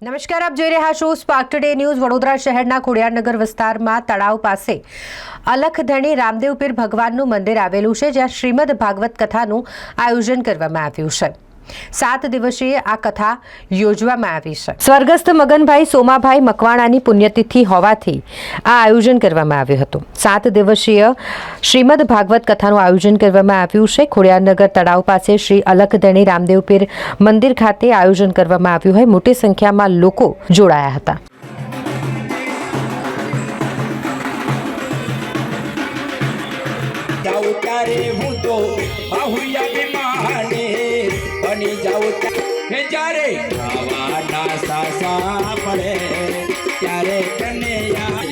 નમસ્કાર, આપ જોઈ રહ્યા છો સ્પાર્ક ટુડે ન્યૂઝ વડોદરા શહેરના ખોડિયારનગર વિસ્તારમાં તળાવ પાસે અલખધણી રામદેવ પીર ભગવાનનું મંદિર આવેલું છે, જ્યાં શ્રીમદ ભાગવત કથાનું આયોજન કરવામાં આવ્યું છે. સાત દિવસીય આ કથા યોજવામાં આવી છે. સ્વર્ગસ્થ મગનભાઈ સોમાભાઈ મકવાણાની પુણ્યતિથિ હોવાથી આ આયોજન કરવામાં આવ્યું હતું. સાત દિવસીય શ્રીમદ ભાગવત કથાનું આયોજન કરવામાં આવ્યું છે. ખોડિયારનગર તળાવ પાસે શ્રી અલખધણી રામદેવ પીર મંદિર ખાતે આયોજન કરવામાં આવ્યું હોય. મોટી સંખ્યામાં લોકો જોડાયા હતા. હું તો બાહુયા વિમાને બની જાઉં હે જ્યારે ખાવાના સાસા પડે, ત્યારે તને યાદ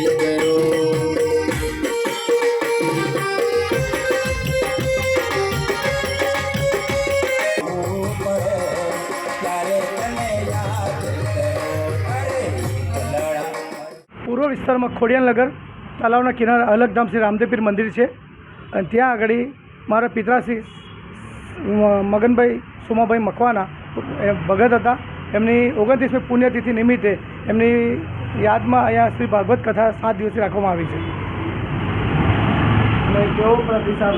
પૂર્વ વિસ્તારમાં ખોડિયાન નગર તલાવના કિનારે અલગધામ શ્રી રામદેવપીર મંદિર છે. અને ત્યાં આગળ મારા પિતરાશ્રી મગનભાઈ સોમાભાઈ મકવાના એ ભગત હતા. એમની ઓગણત્રીસમી પુણ્યતિથિ નિમિત્તે એમની યાદમાં અહીંયા શ્રી ભાગવત કથા સાત દિવસથી રાખવામાં આવી છે. અને કેવો પ્રતિસાદ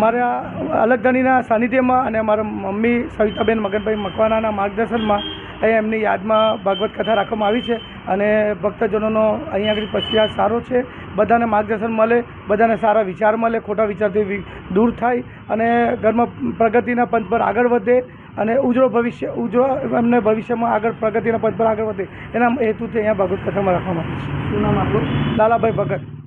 મારા અલગધણીના સાનિધ્યમાં અને મારા મમ્મી સવિતાબેન મગનભાઈ મકવાનાના માર્ગદર્શનમાં અહીંયા એમની યાદમાં ભાગવત કથા રાખવામાં આવી છે અને ભક્તજનોનો અહીંયા આગળ પ્રત્યાસ સારો છે. બધાને માર્ગદર્શન મળે બધાને સારા વિચાર મળે ખોટા વિચારથી દૂર થાય અને ઘરમાં પ્રગતિના પંથ પર આગળ વધે અને ઉજળો ભવિષ્ય ઉજળો એમને ભવિષ્યમાં આગળ પ્રગતિના પંથ પર આગળ વધે. એના હેતુથી અહીંયા ભાગવત કથામાં રાખવામાં આવી છે. શું નામ આપણું લાલાભાઈ ભગત.